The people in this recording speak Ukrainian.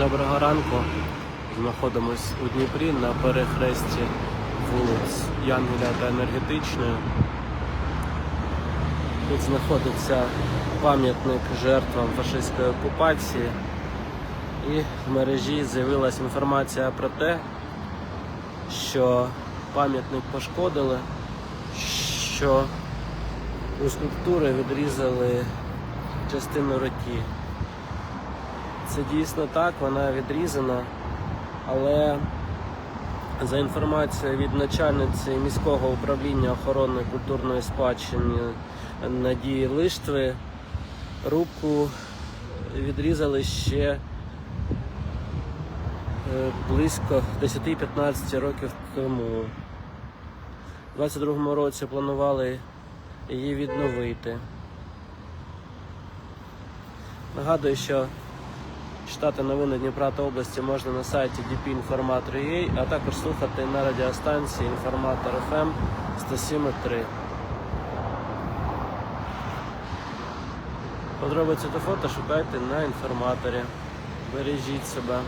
Доброго ранку. Знаходимось у Дніпрі на перехресті вулиць Янгеля та Енергетичної. Тут знаходиться пам'ятник жертвам фашистської окупації. І в мережі з'явилася інформація про те, що пам'ятник пошкодили, що у скульптури відрізали частину руки. Це дійсно так, вона відрізана, але за інформацією від начальниці міського управління охорони культурної спадщини Надії Лиштви, руку відрізали ще е, близько 10-15 років тому. У 22-му році планували її відновити. Нагадую, що читати новини Дніпра та області можна на сайті dpinformator.ua, а також слухати на радіостанції Інформатор FM 107.3. Подробиці та фото шукайте на інформаторі. Бережіть себе.